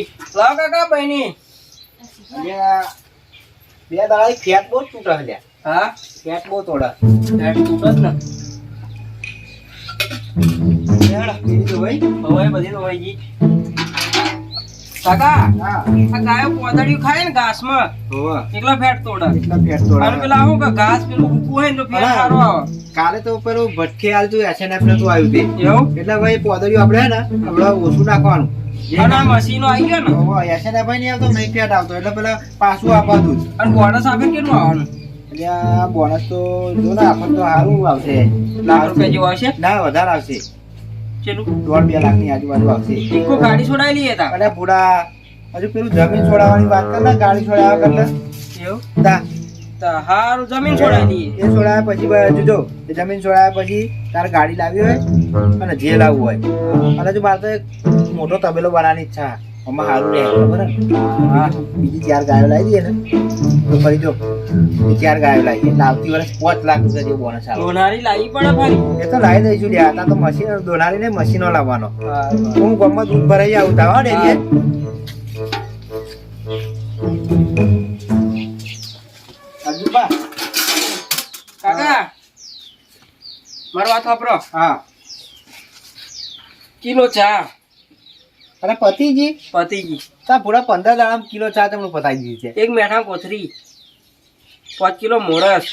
જી લાવ કાકા બહેની બે દાડા ફેટ બહુ તૂટે છે લ્યા. હા? ફેટ બહુ તોડે. હેડ તૂટે જ ફેટ ફેટ ફેટ કાલે તો પેલું ભટકે SNF નતું આવ્યું તે એટલે ભાઈ પોદળિયું આપડે ને આપડે ઓછું નાખવાનું. અને મશીનો આવી ગયો ને? હોવે, SNF ય નહીં આવતો નહીં ફેટ આવતો એટલે પેલા પાછું આપવાનું. જ અને બોનસ આપે કેટલું આવવાનું? એટલે બોનસ તો જો ને આપણને તો સારું આવશે. લાખ રૂપિયા જેવું આવશે? ના વધારે આવશે. ચેલું દોઢ બે લાખની આજુબાજુ આવશે. ઇકો ગાડી છોડાઈ લઈએ તા. અને હજુ પેલું જમીન છોડાવવાની વાત કર ને ગાડી છોડાવવા કરતા એવું? હારું જમીન લઈએ એ છોડાયા પછી જોજો એ જમીન છોડાયા પછી તારે ગાડી લાવી હોય અને જે લાવવું હોય. અને જો મારે તો એક મોટો તબેલો બનાવવાની ઈચ્છા. આમાં સારું રહે હા બીજી ચાર ગાયો લાવી દઈએ ને. તો ફરી જો એ ચાર ગાયો લાવી એટલે આવતી વર્ષ પાંચ લાખ રૂપિયા જેવું બોનસ આવે. સોનારી લાવી પડે ફરી? એ તો લાવી દઈશું લ્યા તા તો મશીન દોનારી ને મશીનો લાવવાનો. હું ગામમાં દૂધ ભરાઈ આવું તા હો. ડેરીએ વાત વાપરો હા. કિલો ચા. અને પતિજી? પતિજી. તા પૂરા પંદર દાડા કિલો ચા તમને પતાવી દીધી છે. એક મેઠા કોથરી. પાંચ કિલો મોરસ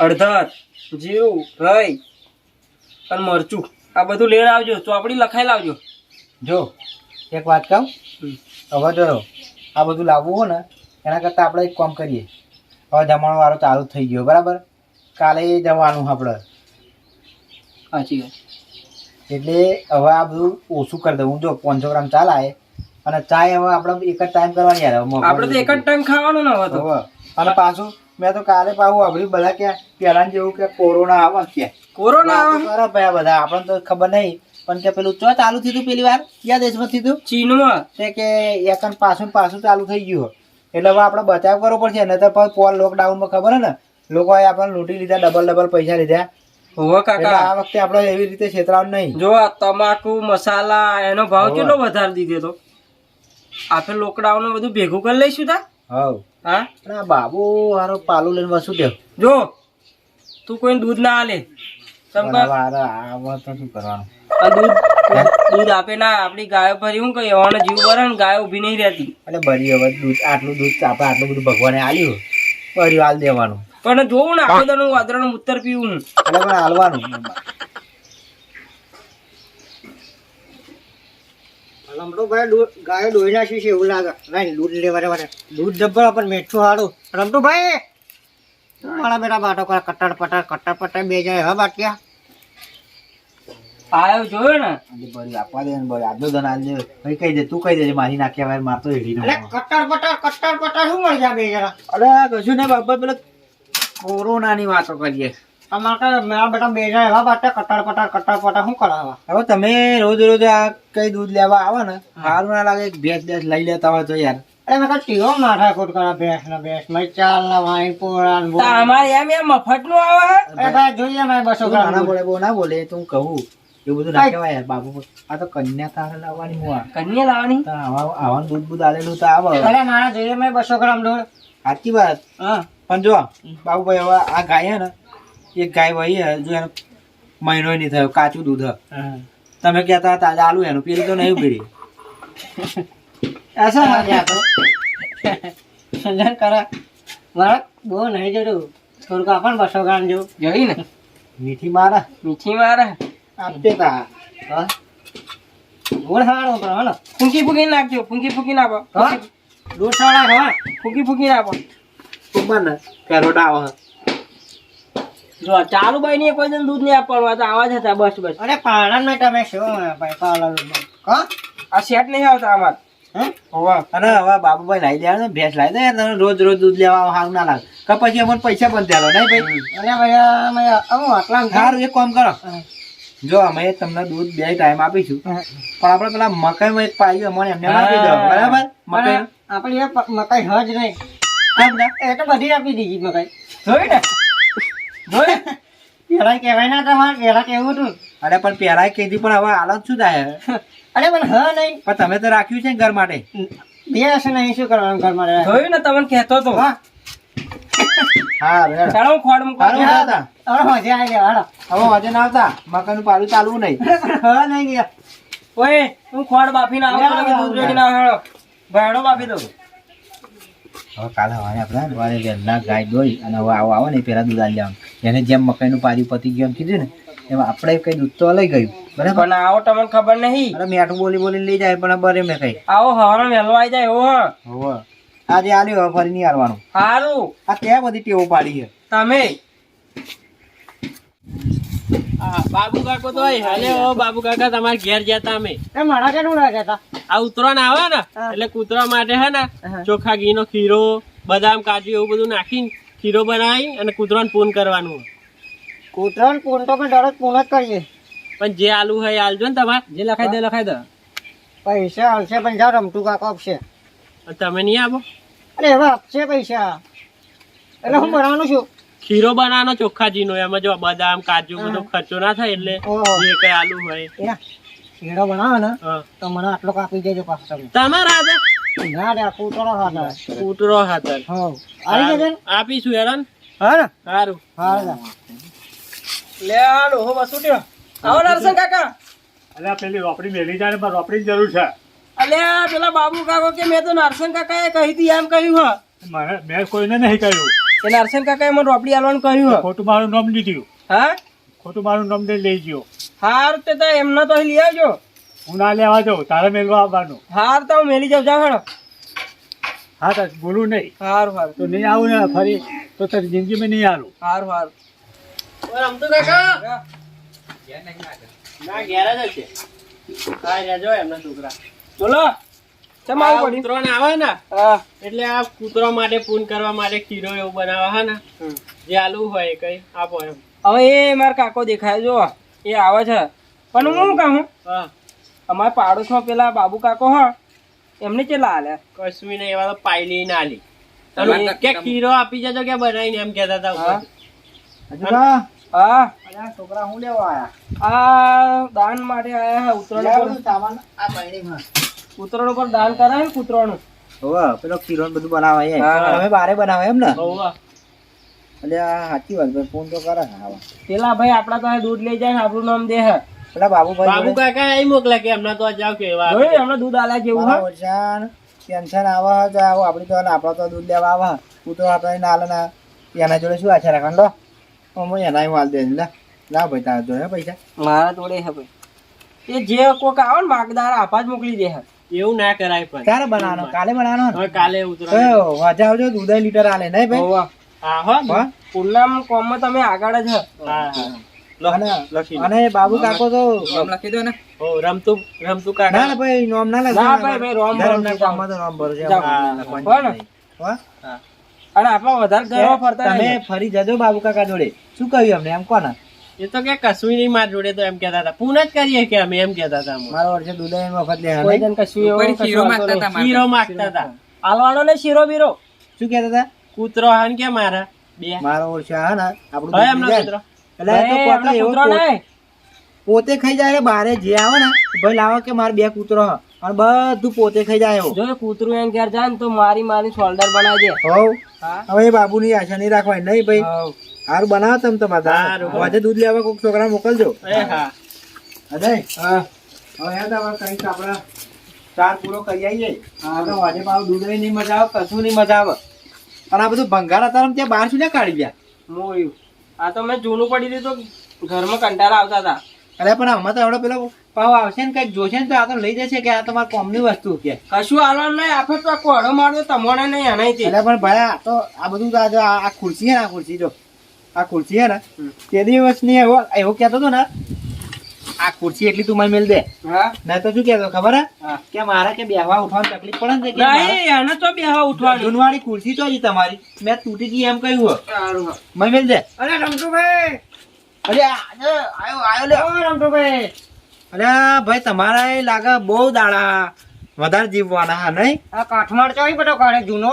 અડધર જીવ રઈ અને મરચું. આ બધું લેણ આવજો. ચોપડી લખાઈ લાવજો. જો એક વાત કહું? હવે જો આ બધું લાવવું હોય ને એના કરતાં આપણે એક કામ કરીએ. હવે જમવાનો વાળો ચાલુ થઈ ગયો બરાબર? કાલે જવાનું આપણે. સાચી વાત. એટલે હવે આ બધું ઓછું કરી દઉં. જો પાંચસો ગ્રામ ચાલ લાવે અને ચાય હવે આપણે એક જ ટાઈમ કરવાની યાર. આપણે તો એક જ ટાઈમ ખાવાનું ને હવે તો. અને પાછું મેં તો કાલે પાછું આવડ્યું બધા કે પેલા જેવું કે કોરોના આવે કે. કોરોના આવે? ભાઈ બધા. આપણને તો ખબર નહીં. પણ કે પેલું ચો ચાલુ થયું પેલી વાર? ક્યાં દેશમાં થયું? ચીનમાં? તે કે એકન પાછું પાછું ચાલુ થઈ ગયું એટલે હવે આપણે બચાવ કરવો પડશે. ને તો પછી પોલ લોકડાઉનમાં ખબર હે ને? લોકોએ આપણને લૂંટી લીધા ડબલ ડબલ પૈસા લીધા. હોવે કાકા. આ વખતે આપણે એવી રીતે છેતરાવ નહીં. જો આ તમાકુ મસાલા એનો ભાવ કેટલો વધારી દીધો તો? આપણે લોકડાઉન બધું ભેગું કરી લઈશું તા? હવ. હા? આ બાબુ હારો પાલું લઈને વસું દેવ જો તું કોઈ દૂધ ના આલે. દૂધ દૂધ આપે ના આપણી ગાયો ભરી હું કઈ એવાનો જીવ ભરે ને ગાયો ઊભી નહીં રહેતી. એટલે બરી હવે દૂધ આટલું દૂધ આપણે આટલું બધું ભગવાને આલ્યું. બરી હાલ દેવાનું. પણ જોવું ને આખો દાડો વાદળાનું ઉત્તર પીવું હું. એટલે પણ હાલવાનું. ભાઈ ગાય દોઈ નાખ્યું છે એવું લાગે. નહીં દૂધ લેવા દૂધ જબ્બર પણ મીઠું સારું રમતો ભાઈ તું મારા બેટા બાટો કર? કટ્ટર પટર પટર બે જાય હવે બાટિયા. આયો જોયો ને? આજે બરી આપવા દે ને બરી આજનો ધન આલ દે. ભાઈ કહી દે તું કહી દેજે મારી નાખ્યા વાર મારતો હેડી નો એટલે કટ્ટર પટર કટર પટર શું મળી બે જણા? અરે કશું ને બાબા પેલો કોરોના ની વાતો કરીએ. કાંઈ મારા બેટા બે એવા બાટિયા કટ્ટર પટર કટ્ટર પટર શું કરાવવા હવે તમે રોજ રોજ આ કઈ દૂધ લેવા આવો ને સારું ના લાગે ભેંસ ભેંસ લઈ લેતા હોય તો યાર. અરે મેં કહ્યું માથા કૂટ કરા ભેંસ ને ભેંસ મેં ચાલ ના વાઈ પોળા ને બોલ. તા અમારે એમ એમ મફતનું આવે અરે ભાઈ જોઈએ મેં બસો. બોલે બહુ ના બોલે તું કહું. એવું બધું ના કહેવાય યાર બાપુ આ તો કન્યા તારે લાવવાની હું કન્યા લાવવાની? આવા આવાનું દૂધ બૂધ આલેલું તો આવે અરે મારા જોઈએ મેં બસો ગ્રામ દૂધ. સાચી વાત. હા. પણ જો બાબુભાઈ હવે આ ગાય હે ને એક ગાય વહી જો એનો મહિનો નહીં થયો કાચું દૂધ તમે કહેતા હતા આજે આલુ એનું પેલી તો નહીં પીડી એસા સમજણ કરા વળક બહુ નહીં જોડું થોડુંક આપણ બસો ગ્રામ જો જોઈ ને? મીઠી મારા. મીઠી મારા? આપતે તા. ગોળ ખાવાનો પણ હલો. ફૂંકી ફૂંકી નાખજો ફૂંકી ફૂંકી નાખો દોઢ સાડા હા ફૂંકી ફૂંકી નાખો મને પેરોટ આવે જો ચાલુ બાઈ ને કોઈ દિન દૂધ નહીં આપવાનું. તો આવા જ હતા બસ બસ. અરે પાલન મેં તમે શું ભાઈ પાલન હા? આ સેટ નહીં આવતા અમાર. હે? હવે. બાબુભાઈ લાવી દેવા ભેંસ લાવી દે યાર તમે રોજ રોજ દૂધ લેવા સારું ના લાગે. કે પછી અમને પૈસા પણ ચાલો નહીં ભાઈ? મેં આટલા સારું એક કામ કરો. જો અમે તમને દૂધ બે ટાઈમ આપીશું. પણ આપણે પેલા મકાઈમાં એક પાડ્યું અમને એમને આપી દો બરાબર? મકાઈ? આપણે મકાઈ હજ નહીં? એ તો બધી આપી દીધી મકાઈ. જોઈ ને? જોઈ પેલા કહેવાય ના તમારે પેલા કેવું હતું? અરે પણ પેલા કીધી પણ હવે હાલત શું થાય અરે પણ હ નહીં. પણ તમે તો રાખ્યું છે ઘર માટે? બે હશે નહીં શું કરવાનું ઘર માટે? જોયું ને તમને કહેતો તો. હા. હા. ચાલો હું ખોડ મૂકવા હારું ના આવતા? હવે મજા આવી ગયા હાલો. હવે વાજે ના આવતા? મકાનનું પાડું ચાલવું નહીં. હા નહીં ગયા. ઓય હું ખોડ બાફીને આવું દૂધ રેડીને આવો હેડો. બાફી દઉં. હવે કાલે હવારે આપણે વારે વહેલા ગાય દોઈ અને હવે આવો આવો ને પહેલાં દૂધ આલી લેવાનું એને જેમ મકાઈનું પારી પતી ગયું એમ કીધું ને એમ આપણે કંઈ દૂધ તો લઈ ગયું. બરાબર? પણ આવો તમને ખબર નહીં. અરે મેઠું બોલી બોલી લઈ જાય પણ બરે મેં કઈ. આવો હવાનો વહેલો આવી જાય એવો હ. હવે. આજે આલ્યો હવે ફરી નહીં હારવાનું હારું. આ ત્યાં બધી ટેવો પાડી છે? તમે બાબુ કાકો તો હાલે ઓ બાબુ કાકા તમારે ઘેર જતા અમે. એ મારા કે લાગે હતા આ ઉતરાણ આવે ને એટલે કૂતરા માટે હે ને ચોખા ઘીનો ખીરો બદામ કાજુ એવું બધું નાખીને ખીરો બનાવી અને કૂતરાને પૂન કરવાનું. કૂતરાને પૂન તો પણ દરરોજ પૂન જ કરીએ. પણ જે આલુ હોય એ આલજો ને તમારે. જે લખાઈ દે લખાઈ દે. પૈસા આવશે પણ જાઓ રમતું કાકો આપશે તમે નહીં આવો અરે હવે આપશે પૈસા. એટલે હું. ભરવાનું છું. ખીરો બનાવવાનો ચોખ્ખા ઘીનો એમાં જો બદામ કાજુ બધો ખર્ચો ના થાય એટલે. જે કઈ આલુ હોય. એ શીરો બનાવો ને તો મને આટલો કાપી દેજો પાછો તમે. તમારા હાથે? ના રે આ કૂતરો હાથ. કૂતરો હાથર હા. આવી જશે આપીશું હેરાન? હા સારું. હા લે. હાલો હો બસુટ્યો આવો નરસંગ કાકા. અલ્યા પેલી રોપડી મેલી જાય ને પણ રોપડી જરૂર છે. અલ્યા પેલા બાબુ કાકો કે મેં તો નરસંગ કાકાએ કહી હતી એમ કહ્યું હ. મને મેં કોઈને નહીં કહ્યું. કે નરસંગ કાકાએ મને રોપડી આલવાનું કહ્યું ખોટું મારું નામ લીધું. હા? ખોટું મારું નામ લઈ ગયો હાર તે તો એમના તો લઈ આવજો. હું ના લેવા જાઉં તારે મેળવા આવવાનું. હાર તો હું મેલી જાઉં જા હેડો. હા તો બોલું નહીં. હારું હારું. તો નહીં આવું ને ફરી તો તારી જિંદગીમાં નહીં આવું હારું હારું. રમતો કાકા? ના ઘેરા જ છે હા રહેજો એમના છોકરા. બોલો. ચમ આ આવું આવે ને એટલે આ કૂતરો માટે પૂન કરવા માટે ખીરો એવું બનાવવા હે ને? જે આલુ હોય કઈ આપો એમ. હવે એ મારા કાકો દેખાય જો એ આવે છે. પણ હું કહું? અમારા પાડોશમાં પેલા બાબુ કાકો હા એમને કેટલા હાલે કશું નહીં એવા તો પાયલી ના આલી. કે ખીરો આપી જજો કે બનાવીને એમ કહેતા હતા હા. ઉપર. હજુ કા? હા છોકરા હું લેવા આયા? આ દાન માટે આયા ઉતરણ ઉત્તરાયણ સામાન આ બાયડીમાં. ઉત્તરાયણ પર દાન કરાય ને કૂતરાનું. હોવા પેલો ખીરો બધું બનાવે એ. હા, હા. તમે બારે બનાવે એમ ને? હોવ. અલ્યા સાચી વાત ભાઈ ફોન તો કરે. આવા. પેલા ભાઈ આપડા તો દૂધ લઈ જાય ને આપણું નામ દે હે. પેલા બાબુભાઈ બાબુ કાકા અહીં મોકલે કે એમના તો જાવ કેવા જોયું એમને દૂધ આલ્યા જેવું મારા હા ઓછાણ ટેન્શન આવે છે, આવો આપડી તો આપડા તો દૂધ લેવા આવે. કૂતરો આપણે ના હાલે ના એના જોડે શું આછા રાખવાનું? લો. અમે એના હું હાલ દે લે. લાવ ભાઈ તારા જોડે હે પૈસા. મારા જોડે હે ભાઈ. એ જે કોક આવે ને માગદાર આપા જ મોકલી દે હે. એવું ના કરાય પણ. ક્યારે બનાવવાનો? કાલે બનાવવાનો હવે કાલે ઉતરો વાજા આવજો દૂધ લીટર આલે નહીં ભાઈ? હોવા. હા હો? પૂનમ કોમમાં તમે આગળ જ હા. હા અને લખી બાબુ કાકો તો હો રમતું રમતું ના કાકા ના ભાઈ નોમ ના લાગે ના ભાઈ, ભાઈ, રોમ ભરો ધરમના છે, તો નોમ ભરો હા, હો ને? હો? અને આપણા વધારે ઘરમાં ફરતા તમે ફરી જજો બાબુ કાકા જોડે. શું કહ્યું અમને એમ કોને? એ તો કે કશું નહીં માર જોડે તો એમ કહેતા હતા. પૂન જ કરીએ કે અમે એમ કહેતા હતા મારો વર્ષે દૂધ વખત લે કોઈ જન કશું એવું શીરો માંગતા હતા શીરો માંગતા હતા. હાલવાનો ને શીરો બીરો. શું કહેતા હતા? કૂતરો હાન કે મારા? બે. મારો વર્ષે હા ને આપણો હવે એમનો કૂતરો. એટલે તો પોતે કૂતરો નહીં. પોતે ખાઈ જાય બારે જે આવે ને ભાઈ લાવો કે મારે બે કૂતરો હા. અને બધું પોતે ખાઈ જાય એવો. જો કૂતરું એમ ઘેર જાય ને તો મારી મારી શોલ્ડર બનાવી દે હવે બાબુ બાબુની આશા નહીં રાખવાય. નહીં ભાઈ. હાવ. સારું બનાવો તમે તમારે સારું આજે દૂધ લેવા કોઈક છોકરા મોકલજો. એ હા. અજય હા. હવે યાદ આવે કંઈક આપણે ચાર પૂરો કરી આવીએ. હા તો આજે પાછું દૂધ નહીં મજા આવે કશું નહીં મજા આવે. પણ આ બધું ભંગાર હતા ત્યાં બહાર શું ના કાઢી ગયા? મોયું આ તો મેં જૂનું પડી દીધું ઘરમાં કંટાળા આવતા હતા. અરે પણ આમાં તો આવડે પેલો પાવ આવશે ને કંઈક જોશે ને તો આ તો લઈ જશે કે આ તમારા કોમની વસ્તુ કે? કશું આવવાનું નહીં. આપણે તો કોડો મારતો તમોને નહીં એનાથી એટલે પણ ભાઈ આ તો આ બધું આ ખુરશી છે ને આ ખુરશી જો. આ ખુરશી હે ને તે દિવસની એવો એવો કહેતો હતો ને આ ખુરશી એટલી તું મને મેલ દે. ના તો શું કહેતો ખબર હે. કે મારે કે બેહવા ઉઠવાની તકલીફ પડે ને નહીં એને તો બેહવા ઉઠવાની. જૂનવાળી ખુરશી તો હજી તમારી. મેં તૂટી ગઈ એમ કહ્યું હો. સારું મને મેલ દે. અરે રમતુભાઈ! અરે આયો આયો લે ઓ રમતુભાઈ! અરે ભાઈ તમારા એ લાગે બહુ દાડા વધારે જીવવાના હા નહીં? આ કાઠમાળ ચાવી બધો કાઢે જૂનો?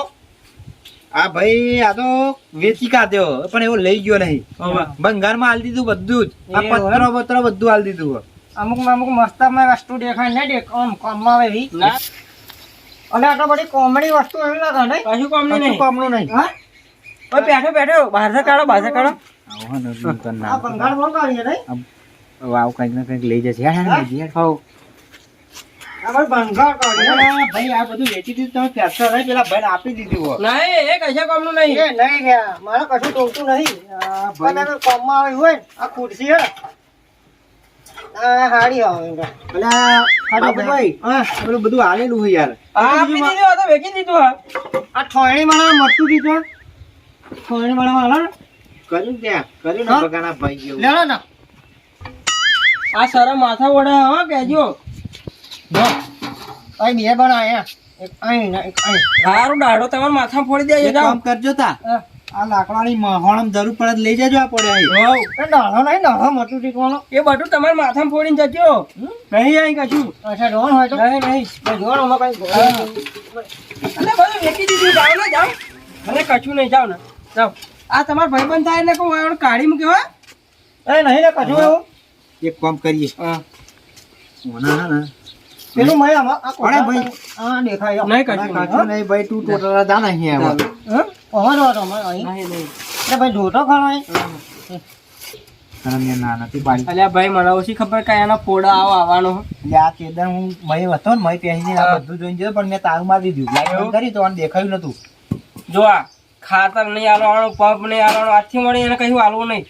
આ ભાઈ આ તો વેચી કાઢ્યો પણ એવો લઈ ગયો નહીં. બંગારમાં આલી દીધું બધું જ. આ પત્ર પત્રો બધું હાલ દીધું અમુક અમુક મસ્ત વસ્તુ દેખાય ને દેખ આમ કામમાં આવે એવી. અને આ તો બધી કોમડી વસ્તુ એવી લાગે નહીં. કશું કામ નહીં. કોમનું નહીં. હા? બેઠો બેઠો. બહાર કાઢો બહાર કાઢો. આવો ને ના કાઢીએ નહીં. વાવ કંઈક ને કંઈક લઈ જશે. હા હેડ ભાઈ ભાઈ આ બધું વેચી દીધું તમે ટ્રેક્ટર લઈ પેલા ભાઈને આપી દીધું હોય. નહીં એ કશા કામનું એ નહીં નહીં ગયા મારે કશું ટોકતું નહીં. પણ ભાઈ. એનું આવ્યું હોય આ ખુરશી હે. આ આવે અલા, બાબુભાઈ, હા પેલું બધું આલેલું હોય યાર. આપી દીધું આ તો વેચી દીધું હા આ થોયણી વાળા મરતું દીધું કર્યું ત્યાં? કર્યું ને હા? ભાઈ જેવું. ને. આ સારા માથા વડા હા કેજો અહીં બે બના અહીંયા એક અહીં એક અહીં. સારું દાડો તમારા માથામાં ફોડી દેજો એક કામ કરજો તા. આ લાકડાની મહોણમ જરૂર પડે લઈ જજો આ પડે અહીં. એ દાડો નહીં મરતું દીધવાનો એ બધું તમારા માથામાં ફોડીને જજો. નહીં અહીં કશું. અચ્છા જોવાનું હોય તો? નહીં નહીં. જોવાનું કઈ. બધું વેચી દીધું જાઓ ને જાઓ. કશું નહીં જાઓ ને. જાઓ. આ તમારા ભાઈબંધ થાય એટલે કાઢી મૂક્યો હા? એ નહીં ને કશું એવું. એક કામ કરીએ. હા. ના હે ને પેલું મેં અરે ભાઈ. હા દેખાય. નહીં કાચું નહીં ભાઈ તું ટોટલ જા નહીં આમાં. હા. પહોંચો તો અહીં. નહીં નહીં. એટલે ભાઈ જોતો ખરો અહીં. ના નથી પાડી. અલ્યા ભાઈ મને ઓછી ખબર કે એનો ફોડા આવો આવવાનો. હો. એટલે આ કેદાર હું મય હતો ને મય પહેરીને આ બધું જોઈને જોયું પણ મેં તારું મારી દીધું. લાઈટ કરી તો આને દેખાયું નતું. જો આ ખાતર નહીં આલવાનું પંપ નહીં આલવાનું આજથી મળી એને કહ્યું આલવું નહીં.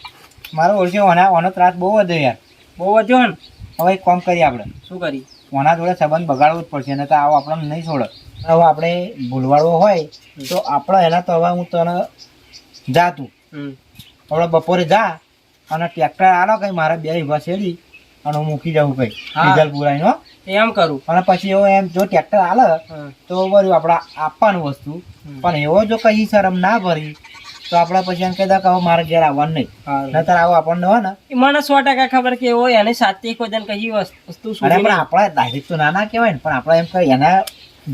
મારો ઓળખ્યો ઓના ઓનો ત્રાસ બહુ વધ્યો યાર. બહુ વધ્યો ને? હવે એક કામ કરીએ આપણે. શું કરી ઓના જોડે સંબંધ બગાડવો જ પડશે નહીં તો આવો આપણને નહીં છોડે. હવે આપણે ભૂલવાડવો હોય તો આપણે એના તો હવે હું તને જા તું. આપણે બપોરે જા અને ટ્રેક્ટર આલો કઈ મારા બે વીઘા શેરી અને હું મૂકી જાઉં કઈ. ડીઝલ પુરાઈનો એમ કરું. અને પછી એવો એમ જો ટ્રેક્ટર આલે તો બરું આપણે આપવાનું વસ્તુ. પણ એવો જો કઈ શરમ ના ભરી તો આપણા પછી એમ કહેતા કે હવે મારે ઘેર આવવાનું નહીં. નતર આવો આપણને હોય ને. મને સો ટકા ખબર કે હોય એને સાચી કોઈ કહી વસ્તુ અરે પણ આપણા ડાયરેક્ટ તો ના ના કહેવાય ને. પણ આપણે એમ કહે એના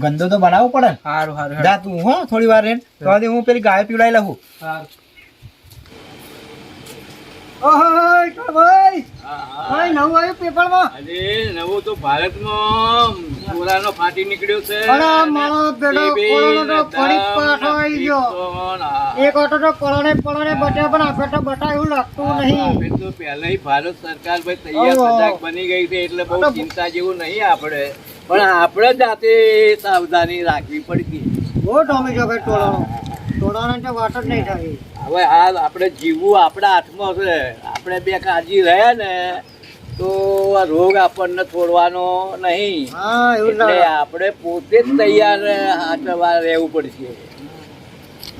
ગંદો તો બનાવવો પડે ને. સારું સારું જા તું હો થોડી વાર રેન. તો હું પેલી ગાય પીવડાવી લઉં. ઓહો ભાઈ ભાઈ નવું આવ્યું પેપરમાં? અરે નવું તો ભારતમાં પુરાનો ફાટી નીકળ્યો છે. અરે મારો બેટો કોરોના તો ફરી પાછો આવી ગયો. એક ઓટો તો પલોને પલોને બચ્યા પણ આપણે તો બતાવ્યું લાગતું નહીં. તો પહેલા ભારત સરકાર ભાઈ તૈયાર. સજાગ બની ગઈ છે એટલે બહુ ચિંતા જેવું નહીં આપણે. પણ આપણે જાતે સાવધાની રાખવી પડતી બહુ ભાઈ ટોળાનો તો વાત જ નહીં થાય. હવે આ આપણે જીવવું આપણા હાથમાં છે. આપણે બે કાળજી રહ્યા ને તો આ રોગ આપણને છોડવાનો નહીં. એટલે આપણે પોતે જ તૈયાર હાથવા રહેવું પડશે.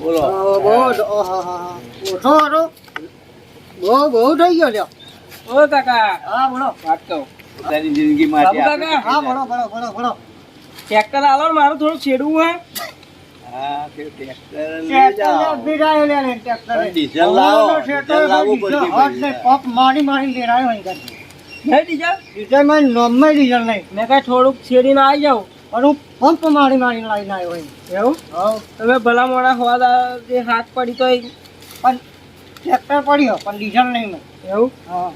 બોલો. બહુ હો હો. ઓછો હતો બહુ બહુ થઈ ગયો લ્યો. ઓ કાકા. હા બોલો. વાત પોતાની જિંદગી માટે કાકા. હા બોલો બોલો બોલો બોલો. ટ્રેક્ટર આલો ને મારું થોડું છેડવું હોય. હા ટ્રેક્ટર લઈ જાઓ. બિરાયો લે લે ટ્રેક્ટર ડીઝલ લાવો. ડીઝલ લાવવું પડશે હોટ ને પંપ મારી મારી લેરાયો અહીં કાંઈ. નહીં ડીઝલ ડીઝલમાં નોમમાં ડીઝલ નહીં. મેં કઈ થોડુંક છેડીને આવી જાઉં પણ હું પંપ મારી મારી લાવીને આવ્યો હોય. એવું? હા. તમે ભલા મોડા હોવા જે હાથ પડી તો પણ ટ્રેક્ટર પડ્યો પણ ડીઝલ નહીં મેં એવું? હા.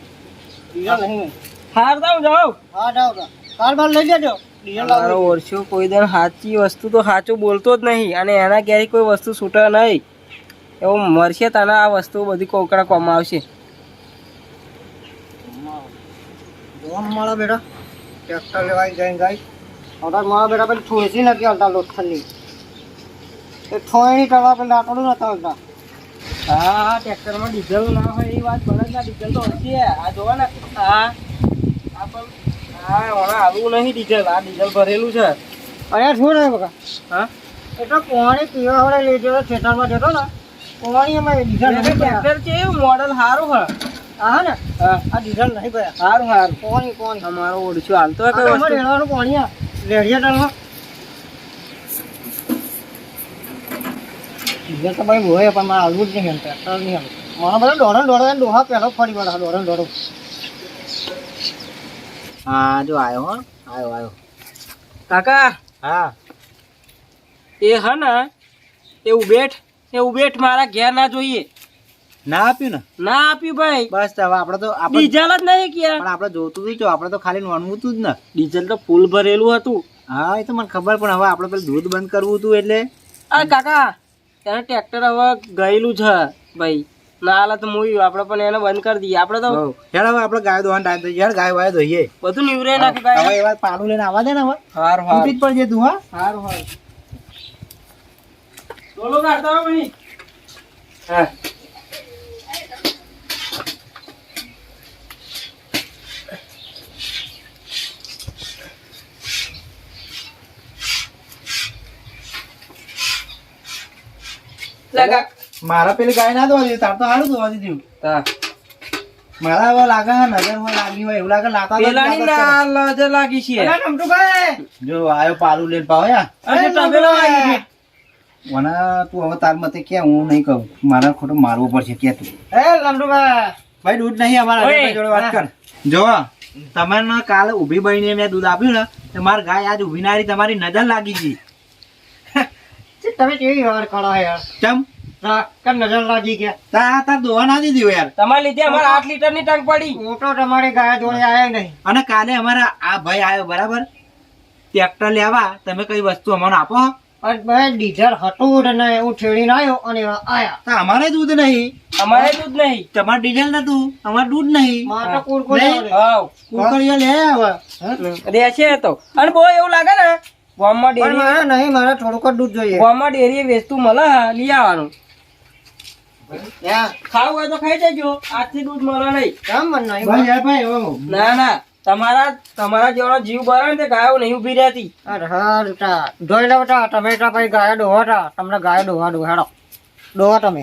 ડીઝલ નહીં મેં હાર જાઉં જાઉં હા જાઓ કાર બાર લઈ જજો મારો ઓરછો કોઈ દર સાચી વસ્તુ તો સાચું બોલતો જ નહીં અને એના ક્યારેય કોઈ વસ્તુ છૂટે નહીં. એવું મરશે તને આ વસ્તુ બધી કોકડા કમાવશે આવશે. મારા બેટા? ટ્રેક્ટર લેવાય જઈને ગાય હવે મારા બેટા પેલી થોડી નથી હાલતા લોથલની. એ થોડી કરવા પેલા આટલું નતા હાલતા. હા હા ટ્રેક્ટરમાં ડીઝલ ના હોય એ વાત બરાબર ડીઝલ તો હશે આ જોવા ને હા હા આવું નહીં ડીઝલ આ ડીઝલ ભરેલું છે. અહીંયા શું રહે બકા? હા? એટલે પાણી પીવા વાળે લઈ જતો ખેતરમાં જતો ને પાણી અમે ડીઝલ ટ્રેક્ટર છે એવું મોડલ સારું હા હા ને? આ ડીઝલ નહીં ભર્યા. સારું સારું. પાણી પાણી અમારો ઓળખ્યો હાલતો હોય કઈ વસ્તુ રેડવાનું પાણી આ? લેડિયા ટાણમાં ડીઝલ તો ભાઈ હોય પણ મારે હાલવું જ નહીં ટ્રેક્ટર નહીં હાલવું મારા બધા દોડન દોડે દોહા પહેલો ફરી વળા દોડન દોડો. હા જો આવ્યો હો. આવ્યો આવ્યો કાકા હા. એ હ ને એ ઉબેઠ એ ઉબેઠ મારા ઘેર ના જોઈએ. ના આપ્યું ને? ના આપ્યું ભાઈ. બસ હવે આપણે તો આપણે ડીઝલ જ નહીં ક્યાં? પણ આપણે જોતું હતું જો આપણે તો ખાલી નોનવું હતું જ ને. ડીઝલ તો ફૂલ ભરેલું હતું. હા એ તો મને ખબર પણ હવે આપણે પેલું દૂધ બંધ કરવું હતું એટલે. આ કાકા ત્યાં ટ્રેક્ટર હવે ગયેલું છે ભાઈ. ના હાલે તો મૂવી આપણે પણ એને બંધ કરી દઈએ. આપણે તો. હેડ હવે આપણે ગાય દોવાનો ટાઈમ થઈ ગયો. ગાય વાય દોઈએ બધું નીવરે ગાય હવે એવા પાલું લઈને આવા દે ને હવે. હાર તૂટી જ પડજે તું હા? હાર હાર. બોલો કાઢતા હો ભાઈ. હા. લગા. મારા પેલી ગાય ના દીધી તાર તો સારું દોવા દીધું. તા મારા હવે લાગે હે નજર હોય લાગી હોય એવું લાગે લાતા પેલાની લાગે ના લજે લાગી છે. જો આયો પાલું લેન પાવ્યા અરે તબેલો આવી ગયો. તું હવે તાર મતે કે હું નહીં કહું. મારે ખોટો મારવો પડશે કે તું. એ રમતુભાઈ ભાઈ દૂધ નહીં અમારા જોડે વાત કર. જો તમને કાલે ઊભી બહીને મેં દૂધ આપ્યું ને તો મારી ગાય આજ ઊભી નારી તમારી નજર લાગી ગઈ. છે, તમે કેવી વાર કરો યાર? કેમ નજર લાગી ગયા? તાર તાર દોવા ના દીધી યાર. તમારા લીધે અમારે આઠ લીટરની ટાંક પડી. હું તો તમારી ગાય જોડે આયા નહીં. અને કાલે અમારા આ ભાઈ આવ્યો બરાબર? ટ્રેક્ટર લેવા તમે કઈ વસ્તુ અમને આપો ભાઈ ડીઝલ હતું જ હું છેડીને આવ્યો અને આયા. અમારે દૂધ નહીં. અમારે દૂધ નહીં. તમારે ડીઝલ નતું અમારે દૂધ નહીં. મારે તો આવે. રહેશે અને બહુ એવું લાગે ને ગામમાં ડેરી નહીં મારે થોડુંક જ દૂધ જોઈએ. ગામમાં ડેરી વેચતું મળે લઈ આવવાનું. ખાવું હોય તો ખાઈ જજો આજથી દૂધ મળે નહીં. કેમ મને નહીં ભાઈ યાર ભાઈ હો. ના ના. તમારા તમારા જેવાનો જીવ બરે ને તે ગાયો નહીં ઊભી રહેતી. અરે હા ધોઈ લો તમે ગાયો ભાઈ ગાય તા. તમને ગાયો ડોહા ડોહાડો. ડોહો તમે.